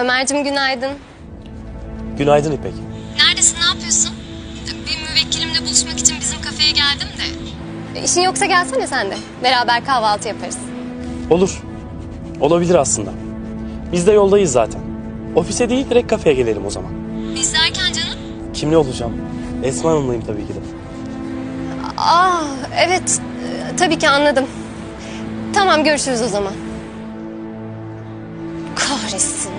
Ömer'cim günaydın. Günaydın İpek. Neredesin, ne yapıyorsun? Bir müvekkilimle buluşmak için bizim kafeye geldim de. İşin yoksa gelsene sen de. Beraber kahvaltı yaparız. Olur. Olabilir aslında. Biz de yoldayız zaten. Ofise değil direkt kafeye gelelim o zaman. Biz derken canım? Kimle olacağım? Esma Hanım'layım tabii ki de. Aa, evet. Ee, Tabii ki anladım. Tamam, görüşürüz o zaman. Kahretsin.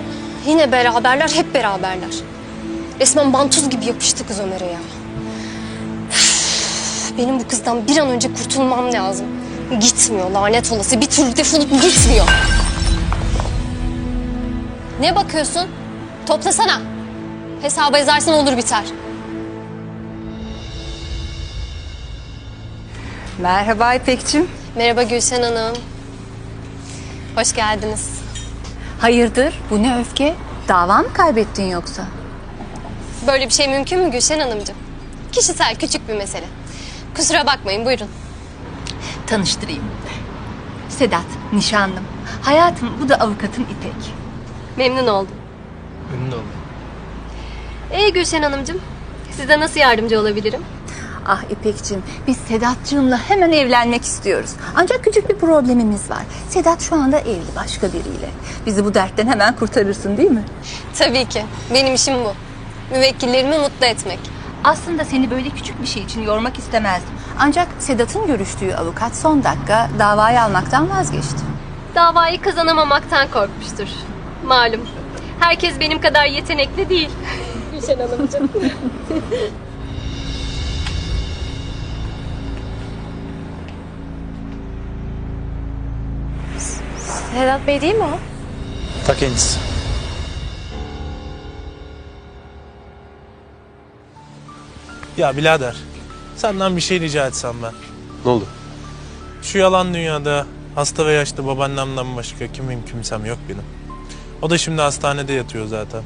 Yine beraberler, hep beraberler. Resmen bantuz gibi yapıştı kız Ömer'e ya. Benim bu kızdan bir an önce kurtulmam lazım. Gitmiyor lanet olası. Bir türlü defolup gitmiyor. Ne bakıyorsun? Toplasana. Hesaba yazarsan olur biter. Merhaba İpekçim. Merhaba Gülşen Hanım. Hoş geldiniz. Hayırdır? Bu ne öfke? Dava mı kaybettin yoksa? Böyle bir şey mümkün mü Gülşen Hanımcığım? Kişisel küçük bir mesele. Kusura bakmayın buyurun. Tanıştırayım. Sedat, nişanlım. Hayatım, bu da avukatım İpek. Memnun oldum. Memnun oldum. Ee Gülşen Hanımcığım, size nasıl yardımcı olabilirim? Ah İpekçim, biz Sedatcığımla hemen evlenmek istiyoruz. Ancak küçük bir problemimiz var. Sedat şu anda evli başka biriyle. Bizi bu dertten hemen kurtarırsın değil mi? Tabii ki. Benim işim bu. Müvekkillerimi mutlu etmek. Aslında seni böyle küçük bir şey için yormak istemezdim. Ancak Sedat'ın görüştüğü avukat son dakika davayı almaktan vazgeçti. Davayı kazanamamaktan korkmuştur. Malum. Herkes benim kadar yetenekli değil. Gülşen Hanımcığım. Sedat Bey değil mi o? Ta kendisi. Ya birader, senden bir şey rica etsem ben. Ne oldu? Şu yalan dünyada hasta ve yaşlı babaannemden başka kimim kimsem yok benim. O da şimdi hastanede yatıyor zaten.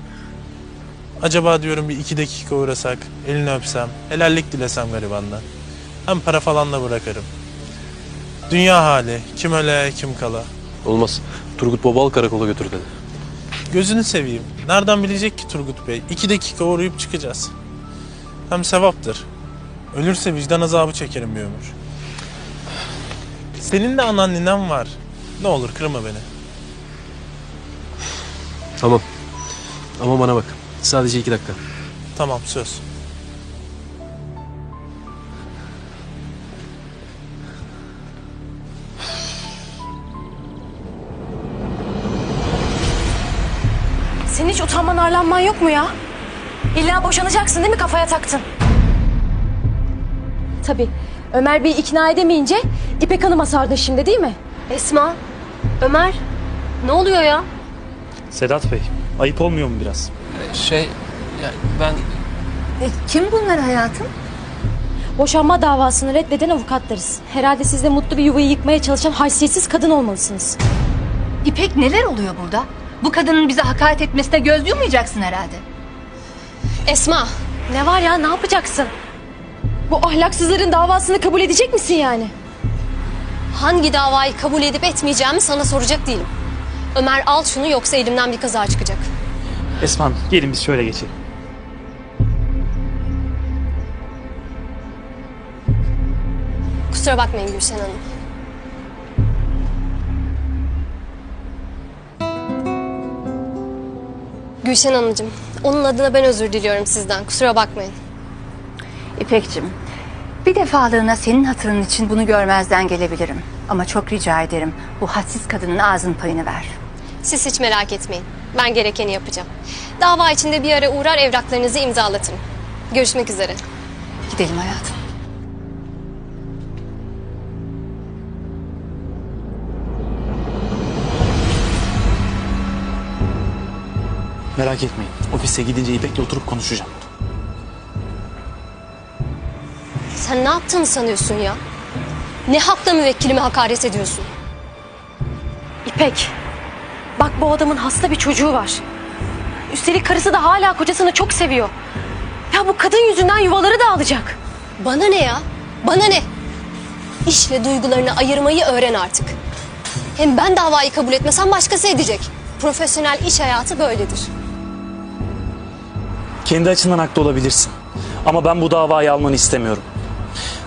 Acaba diyorum bir iki dakika uğrasak, elini öpsem, helallik dilesem garibandan. Hem para falan da bırakırım. Dünya hali, kim öle kim kala. Olmaz. Turgut Bobal karakola götür dedi. Gözünü seveyim. Nereden bilecek ki Turgut Bey? İki dakika uğrayıp çıkacağız. Hem sevaptır. Ölürse vicdan azabı çekerim bir ömür. Senin de anan ninen var. Ne olur kırma beni. Tamam. Ama bana bak. Sadece iki dakika. Tamam söz. Hiç utanman arlanman yok mu ya? İlla boşanacaksın değil mi kafaya taktın? Tabii. Ömer Bey'i ikna edemeyince İpek Hanım'a sardın şimdi değil mi? Esma, Ömer, ne oluyor ya? Sedat Bey, ayıp olmuyor mu biraz? Şey, yani ben... E, kim bunlar hayatım? Boşanma davasını reddeden avukatlarız. Herhalde siz de mutlu bir yuvayı yıkmaya çalışan haysiyetsiz kadın olmalısınız. İpek neler oluyor burada? Bu kadının bize hakaret etmesine göz yummayacaksın herhalde. Esma, Ne var ya ne yapacaksın? Bu ahlaksızların davasını kabul edecek misin yani? hangi davayı kabul edip etmeyeceğimi sana soracak değilim. Ömer al şunu yoksa elimden bir kaza çıkacak. Esma Hanım, gelin biz şöyle geçelim. Kusura bakmayın Gülşen Hanım. Gülşen Hanımcığım, onun adına ben özür diliyorum sizden. Kusura bakmayın. İpekçim, bir defalığına senin hatırın için bunu görmezden gelebilirim. Ama çok rica ederim bu hadsiz kadının ağzın payını ver. Siz hiç merak etmeyin. Ben gerekeni yapacağım. Dava içinde bir ara uğrar evraklarınızı imzalatırım. Görüşmek üzere. Gidelim hayatım. Merak etmeyin. Ofise gidince İpek'le oturup konuşacağım. Sen ne yaptığını sanıyorsun ya? Ne hakla müvekkilime hakaret ediyorsun? İpek, bak bu adamın hasta bir çocuğu var. Üstelik karısı da hala kocasını çok seviyor. Ya bu kadın yüzünden yuvaları dağılacak. Bana ne ya? Bana ne? İşle duygularını ayırmayı öğren artık. Hem ben davayı kabul etmesem başkası edecek. Profesyonel iş hayatı böyledir. Kendi açından haklı olabilirsin. Ama ben bu davayı almanı istemiyorum.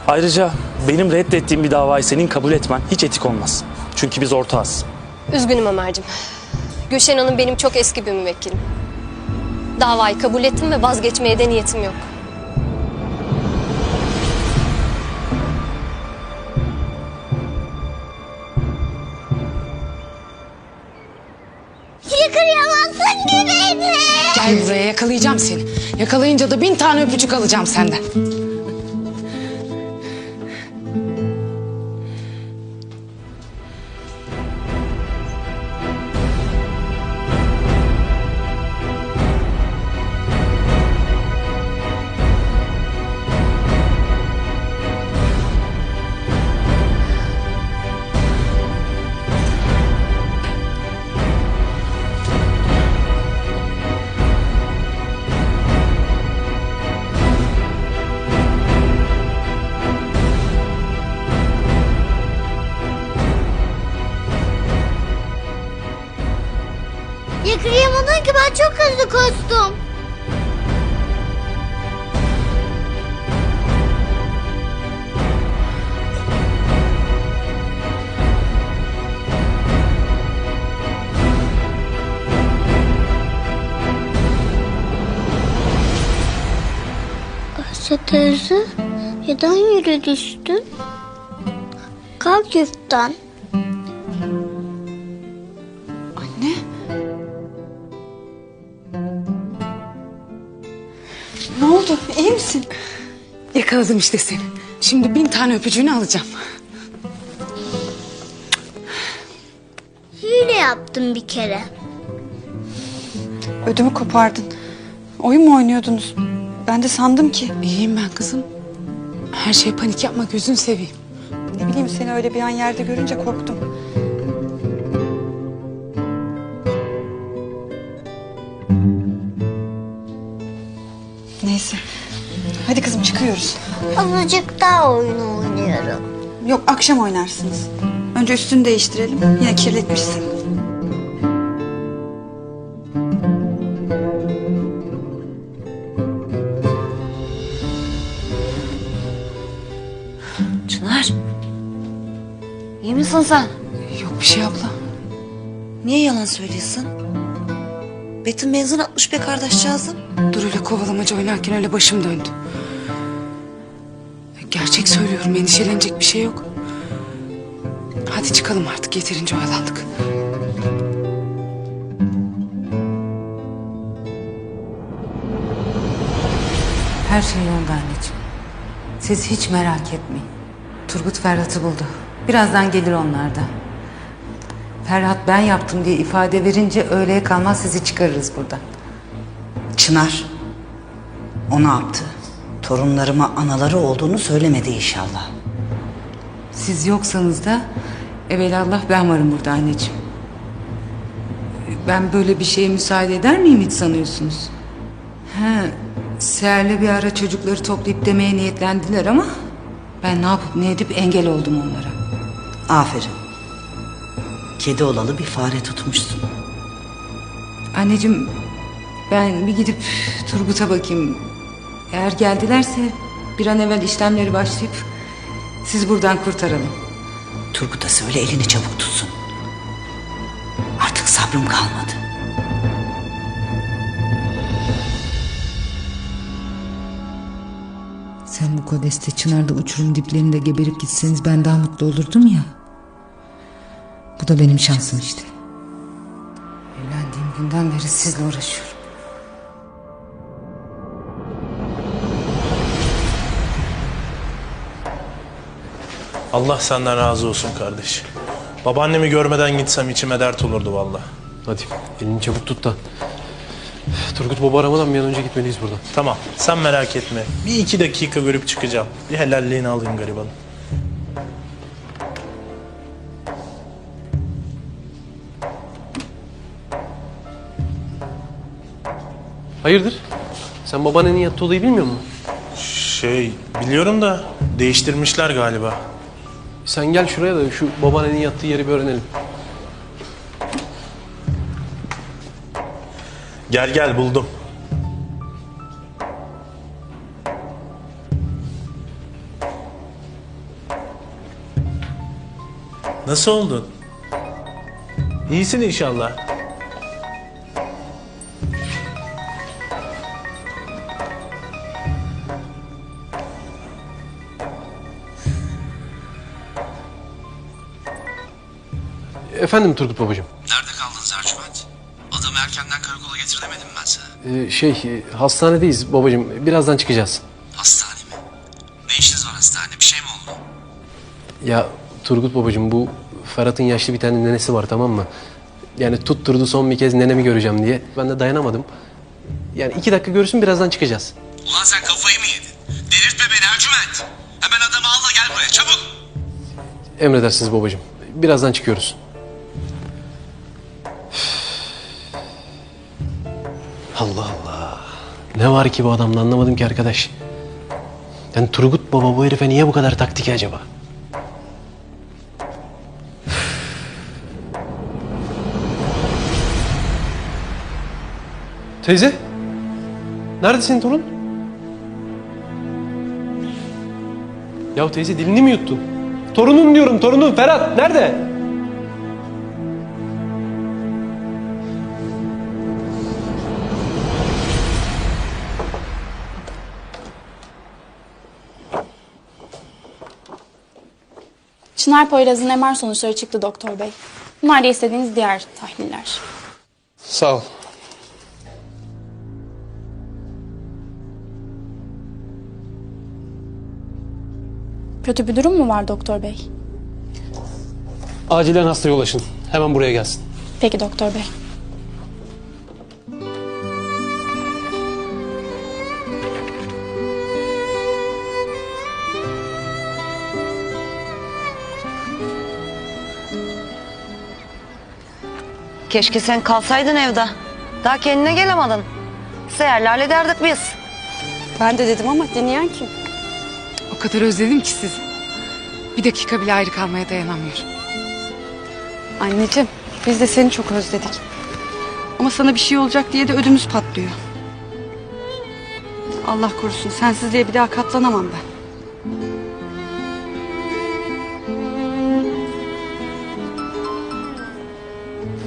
Ayrıca benim reddettiğim bir davayı senin kabul etmen hiç etik olmaz. Çünkü biz ortağız. Üzgünüm Ömer'cim. Gülşen Hanım benim çok eski bir müvekkilim. Davayı kabul ettim ve vazgeçmeye de niyetim yok. Gel buraya yakalayacağım seni. Yakalayınca da bin tane öpücük alacağım senden. Teyze, neden yere düştün? Kalk yurttan. Anne. Ne oldu? İyi misin? Yakaladım işte seni. Şimdi bin tane öpücüğünü alacağım. Hile yaptım bir kere. Ödümü kopardın. Oyun mu oynuyordunuz? Ben de sandım ki. İyiyim ben kızım. Her şey panik yapma gözün seveyim. Ne bileyim seni öyle bir an yerde görünce korktum. Neyse. Hadi kızım çıkıyoruz. Azıcık daha oyun oynuyorum. Yok akşam oynarsınız. Önce üstünü değiştirelim. Yine kirletmişsin. Yalan söylüyorsun? Betim benzin atmış be kardeşcağızım. Dur öyle kovalamaca oynarken öyle başım döndü. Gerçek söylüyorum endişelenecek bir şey yok. Hadi çıkalım artık yeterince oyalandık. Her şey yolunda anneciğim. Siz hiç merak etmeyin. Turgut Ferhat'ı buldu. Birazdan gelir onlar da. Ferhat ben yaptım diye ifade verince öğleye kalmaz sizi çıkarırız buradan. Çınar. O ne yaptı? Torunlarıma anaları olduğunu söylemedi inşallah. Siz yoksanız da evelallah ben varım burada anneciğim. Ben böyle bir şeye müsaade eder miyim hiç sanıyorsunuz? He, Seher'le bir ara çocukları toplayıp demeye niyetlendiler ama ben ne yapıp ne edip engel oldum onlara. Aferin. Kedi olalı bir fare tutmuşsun. Anneciğim ben bir gidip Turgut'a bakayım. Eğer geldilerse bir an evvel işlemleri başlayıp siz buradan kurtaralım. Turgut'a söyle elini çabuk tutsun. Artık sabrım kalmadı. Sen bu kodeste Çınar'da uçurum diplerinde geberip gitseniz ben daha mutlu olurdum ya. Bu da benim şansım işte. Evlendiğim günden beri sizle uğraşıyorum. Allah senden razı olsun kardeş. Babaannemi görmeden gitsem içime dert olurdu valla. Hadi elini çabuk tut da. Turgut baba aramadan bir an önce gitmeliyiz buradan. Tamam sen merak etme. Bir iki dakika görüp çıkacağım. Bir helalliğini alayım garibanın. Hayırdır? Sen babaannenin yattığı odayı bilmiyor musun? Şey biliyorum da değiştirmişler galiba. Sen gel şuraya da şu babaannenin yattığı yeri bir öğrenelim. Gel gel buldum. Nasıl oldun? İyisin inşallah. Efendim Turgut babacığım. Nerede kaldın Sercüment? Adamı erkenden karakola getir demedim mi ben sana? Ee, şey e, hastanedeyiz babacığım. Birazdan çıkacağız. Hastane mi? Ne işiniz var hastanede? Bir şey mi oldu? Ya Turgut babacığım bu Ferhat'ın yaşlı bir tane nenesi var tamam mı? Yani tutturdu son bir kez nenemi göreceğim diye. Ben de dayanamadım. Yani iki dakika görsün birazdan çıkacağız. Ulan sen kafayı mı yedin? Delirtme beni Ercüment. Hemen adamı al da gel buraya çabuk. Emredersiniz babacığım. Birazdan çıkıyoruz. Ne var ki bu adamda anlamadım ki arkadaş. Yani Turgut baba bu herife niye bu kadar taktı ki acaba? Teyze? Nerede senin torun? Ya teyze dilini mi yuttun? Torunun diyorum torunun Ferhat nerede? Çınar Poyraz'ın MR sonuçları çıktı doktor bey. Bunlar da istediğiniz diğer tahliller. Sağ ol. Kötü bir durum mu var doktor bey? Acilen hastaya ulaşın. Hemen buraya gelsin. Peki doktor bey. Keşke sen kalsaydın evde. Daha kendine gelemedin. Seher'le hallederdik biz. Ben de dedim ama dinleyen kim? O kadar özledim ki sizi. Bir dakika bile ayrı kalmaya dayanamıyorum. Anneciğim biz de seni çok özledik. Ama sana bir şey olacak diye de ödümüz patlıyor. Allah korusun sensizliğe bir daha katlanamam ben.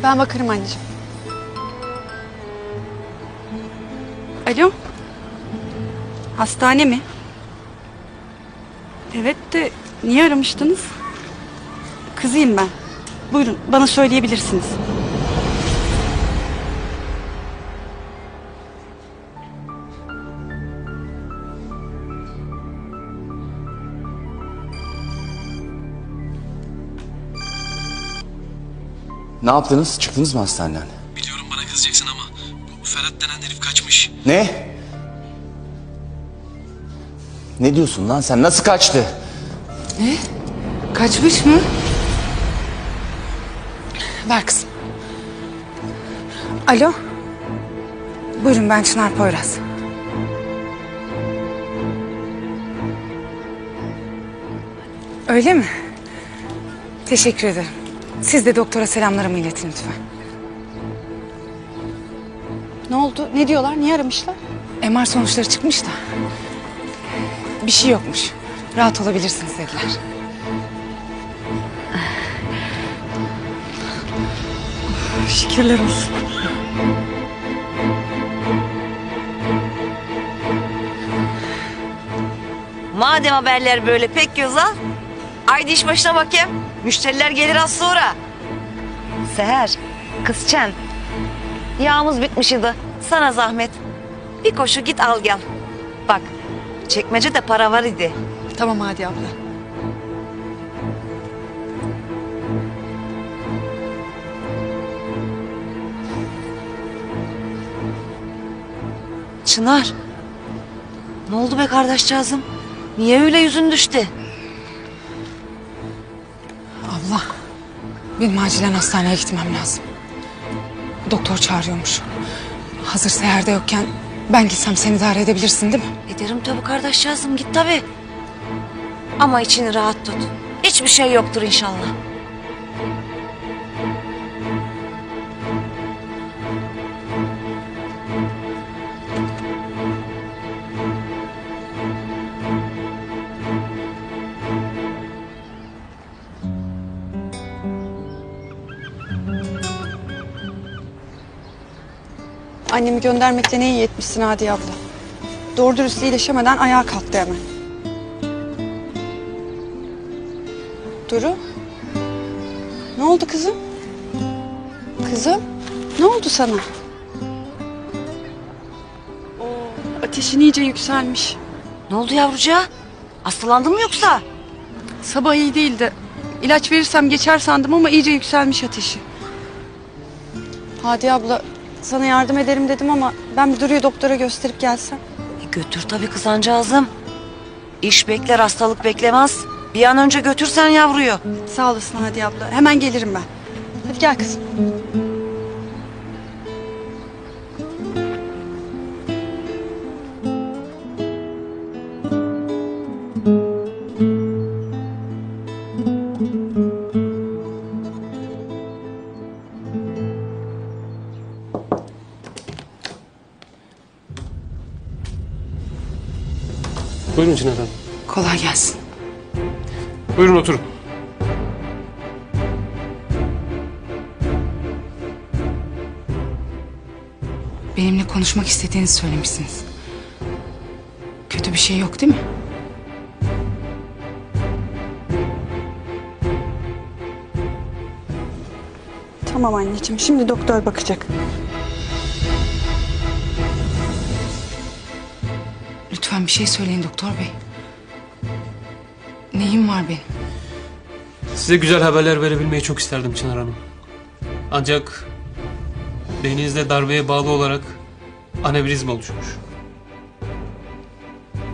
Ben bakarım anneciğim. Alo. Hastane mi? Evet de niye aramıştınız? Kızıyım ben. Buyurun bana söyleyebilirsiniz. Ne yaptınız? Çıktınız mı hastaneden? Biliyorum bana kızacaksın ama bu Ferhat denen herif kaçmış. Ne? Ne diyorsun lan sen? Nasıl kaçtı? Ne? Kaçmış mı? Ver kızım. Alo. Buyurun ben Çınar Poyraz. Öyle mi? Teşekkür ederim. Siz de doktora selamlarımı iletin lütfen. Ne oldu? Ne diyorlar? Niye aramışlar? MR sonuçları çıkmış da. Bir şey yokmuş. Rahat olabilirsiniz dediler. Şükürler olsun. Madem haberler böyle pek güzel. Haydi iş başına bakayım. Müşteriler gelir az sonra. Seher, kızçen. Yağımız bitmiş idi. Sana zahmet. Bir koşu git al gel. Bak, çekmecede para var idi. Tamam Hadi abla. Çınar. Ne oldu be kardeşcağızım? Niye öyle yüzün düştü? Benim acilen hastaneye gitmem lazım. Doktor çağırıyormuş. Hazır seherde yokken ben gitsem seni idare edebilirsin değil mi? Ederim tabii kardeşcağızım git tabii. Ama içini rahat tut. Hiçbir şey yoktur inşallah. Annemi göndermekle ne iyi etmişsin Hadi abla. Doğru dürüst iyileşemeden ayağa kalktı hemen. Duru. Ne oldu kızım? Kızım, ne oldu sana? Oo, ateşin iyice yükselmiş. Ne oldu yavrucağa? Hastalandın mı yoksa? Sabah iyi değildi. İlaç verirsem geçer sandım ama iyice yükselmiş ateşi. Hadi abla, sana yardım ederim dedim ama ben bir Duru'yu doktora gösterip gelsem. E götür tabii kızancağızım. İş bekler hastalık beklemez. Bir an önce götürsen yavruyu. Sağ olasın Hadi abla. Hemen gelirim ben. Hadi gel kızım. Buyurun Çınar Hanım. Kolay gelsin. Buyurun oturun. Benimle konuşmak istediğinizi söylemişsiniz. Kötü bir şey yok değil mi? Tamam anneciğim, şimdi doktor bakacak. Lütfen bir şey söyleyin doktor bey. Neyim var benim? Size güzel haberler verebilmeyi çok isterdim Çınar Hanım. Ancak beyninizde darbeye bağlı olarak anevrizma oluşmuş.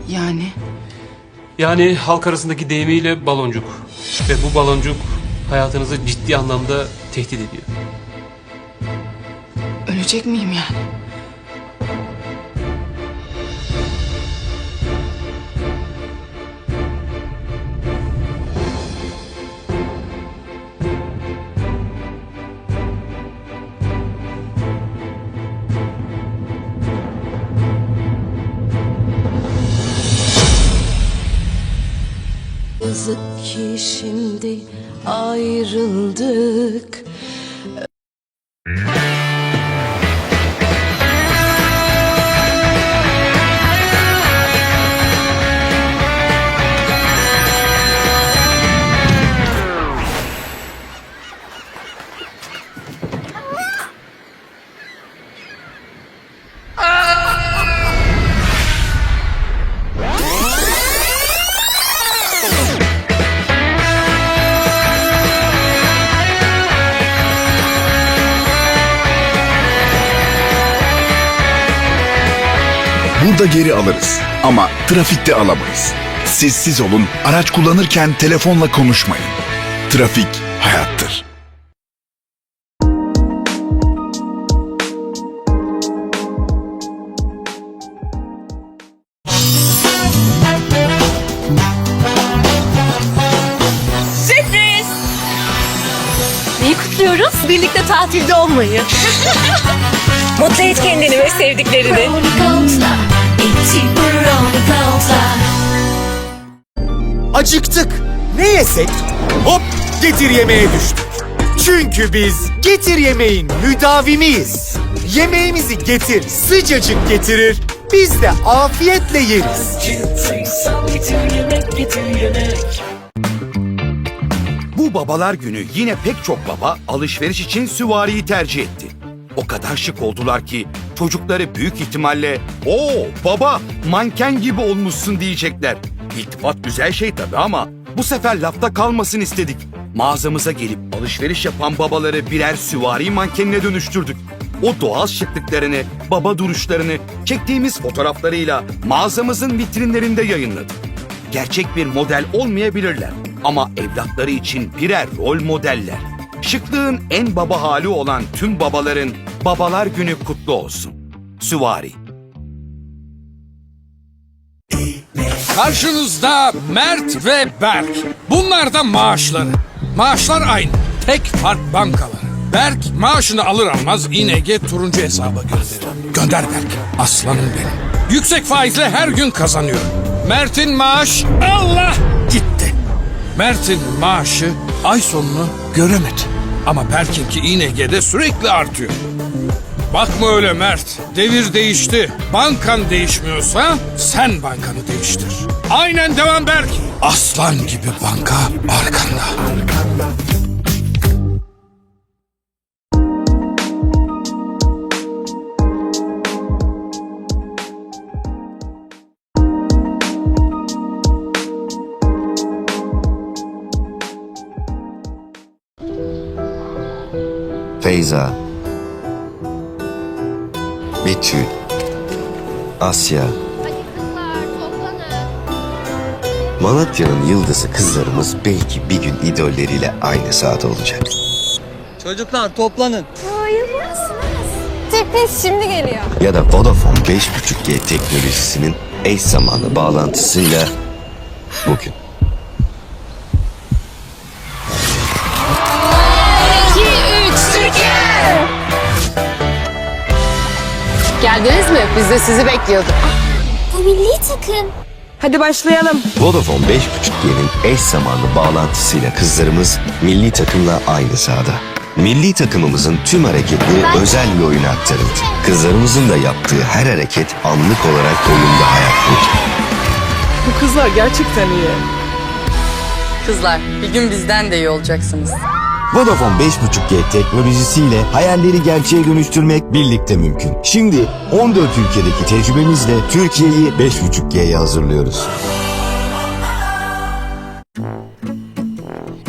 Yani Yani halk arasındaki deyimiyle baloncuk. Ve bu baloncuk hayatınızı ciddi anlamda tehdit ediyor. ölecek miyim yani? Ki şimdi ayrıldık. Geri alırız ama trafikte alamayız. Sessiz olun, araç kullanırken telefonla konuşmayın. Trafik kutluyoruz? Birlikte tatilde olmayı. Mutlu et kendini ve sevdiklerini. Acıktık. Ne yesek? Hop getir yemeğe düştük. Çünkü biz getir yemeğin müdavimiyiz. Yemeğimizi getir sıcacık getirir. Biz de afiyetle yeriz. Bu babalar günü yine pek çok baba alışveriş için süvariyi tercih etti. O kadar şık oldular ki çocukları büyük ihtimalle "Oo baba manken gibi olmuşsun." diyecekler. İltifat güzel şey tabii ama bu sefer lafta kalmasın istedik. Mağazamıza gelip alışveriş yapan babaları birer süvari mankenine dönüştürdük. O doğal şıklıklarını, baba duruşlarını çektiğimiz fotoğraflarıyla mağazamızın vitrinlerinde yayınladık gerçek bir model olmayabilirler ama evlatları için birer rol modeller. Şıklığın en baba hali olan tüm babaların Babalar Günü kutlu olsun. Süvari Karşınızda Mert ve Berk. Bunlar da maaşları. Maaşlar aynı. Tek fark bankalar. Berk maaşını alır almaz ING turuncu hesaba gönderir. Gönder Berk. Aslanım benim. Yüksek faizle her gün kazanıyor. Mert'in maaş Allah. Mert'in maaşı ay sonunu göremedi. Ama Berk'inki ING'de sürekli artıyor. Bakma öyle Mert. Devir değişti. Bankan değişmiyorsa sen bankanı değiştir. Aynen devam Berk. Aslan gibi banka arkanda. Feyza Asya Malatya'nın yıldızı kızlarımız belki bir gün idolleriyle aynı sahada olacak. Çocuklar toplanın. Sürpriz şimdi geliyor. Ya da Vodafone 5.5G teknolojisinin eş zamanlı bağlantısıyla bugün. Geldiniz mi? Biz de sizi bekliyorduk. Bu milli takım. Hadi başlayalım. Vodafone 5.5G'nin eş zamanlı bağlantısıyla kızlarımız milli takımla aynı sahada. Milli takımımızın tüm hareketleri özel bir oyuna aktarıldı. Kızlarımızın da yaptığı her hareket anlık olarak oyunda hayat buldu. Bu kızlar gerçekten iyi. Kızlar bir gün bizden de iyi olacaksınız. Vodafone 5.5G teknolojisiyle hayalleri gerçeğe dönüştürmek birlikte mümkün. Şimdi 14 ülkedeki tecrübemizle Türkiye'yi 5.5G'ye hazırlıyoruz.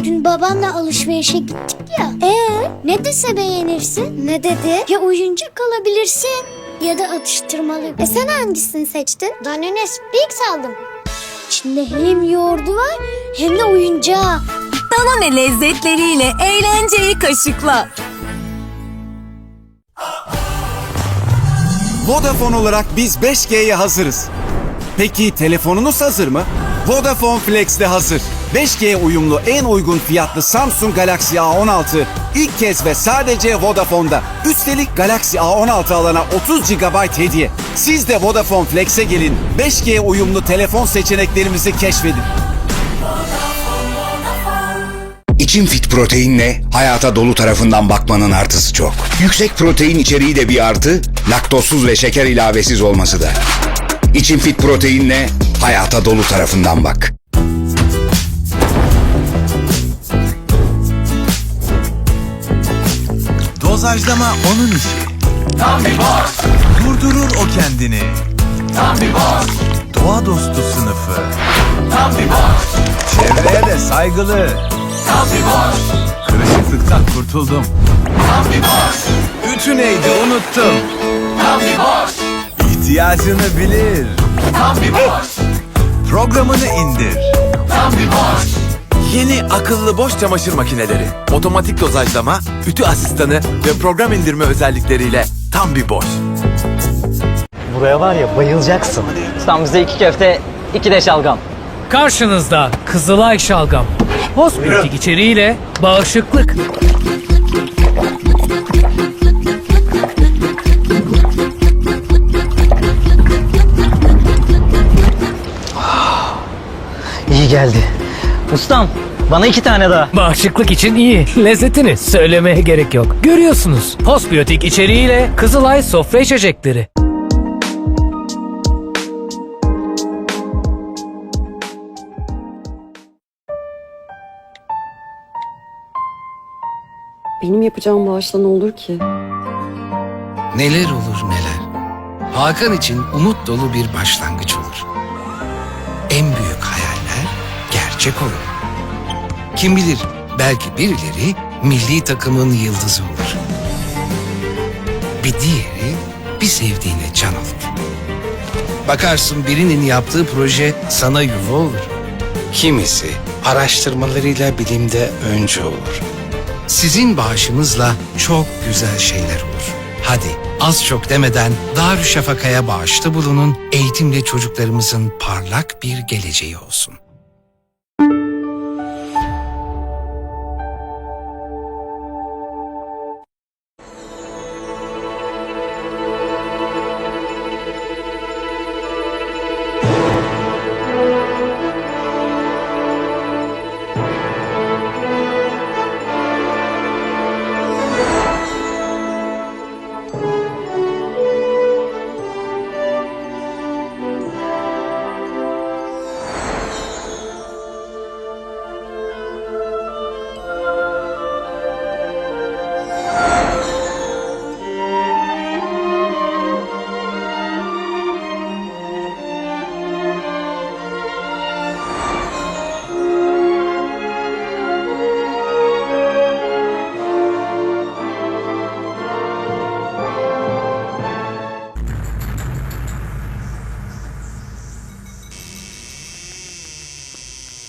Dün babamla alışverişe gittik ya. Ee, ne dese beğenirsin? Ne dedi? Ya oyuncak alabilirsin ya da atıştırmalı. E sen hangisini seçtin? Danones Bix aldım. İçinde hem yoğurdu var hem de oyuncağı. Danone lezzetleriyle eğlenceyi kaşıkla. Vodafone olarak biz 5G'ye hazırız. Peki telefonunuz hazır mı? Vodafone Flex de hazır. 5G uyumlu en uygun fiyatlı Samsung Galaxy A16 ilk kez ve sadece Vodafone'da. Üstelik Galaxy A16 alana 30 GB hediye. Siz de Vodafone Flex'e gelin. 5G uyumlu telefon seçeneklerimizi keşfedin. İçim Fit Protein'le hayata dolu tarafından bakmanın artısı çok. Yüksek protein içeriği de bir artı, laktozsuz ve şeker ilavesiz olması da. İçim Fit Protein'le hayata dolu tarafından bak. Dozajlama onun işi. Tam bir boss. Durdurur o kendini. Tam bir boss. Doğa dostu sınıfı. Tam bir boss. Çevreye de saygılı. Tam bir boss. Kırışıklıktan kurtuldum. Tam bir boss. Ütü neydi unuttum. Tam bir boss. İhtiyacını bilir. Tam bir boss. Programını indir. Tam bir boss. Yeni akıllı boş çamaşır makineleri, otomatik dozajlama, ütü asistanı ve program indirme özellikleriyle tam bir boş. Buraya var ya bayılacaksın. Ustam bize iki köfte, iki de şalgam. Karşınızda Kızılay Şalgam. Hospitik içeriğiyle bağışıklık. İyi geldi. Ustam bana iki tane daha. Bağışıklık için iyi. Lezzetini söylemeye gerek yok. Görüyorsunuz. Hospiyotik içeriğiyle Kızılay sofra içecekleri. Benim yapacağım bağışla ne olur ki? Neler olur neler. Hakan için umut dolu bir başlangıç olur. En büyük hayaller gerçek olur. Kim bilir belki birileri milli takımın yıldızı olur. Bir diğeri bir sevdiğine can olur. Bakarsın birinin yaptığı proje sana yuva olur. Kimisi araştırmalarıyla bilimde önce olur. Sizin bağışınızla çok güzel şeyler olur. Hadi az çok demeden Darüşşafaka'ya bağışta bulunun, eğitimle çocuklarımızın parlak bir geleceği olsun.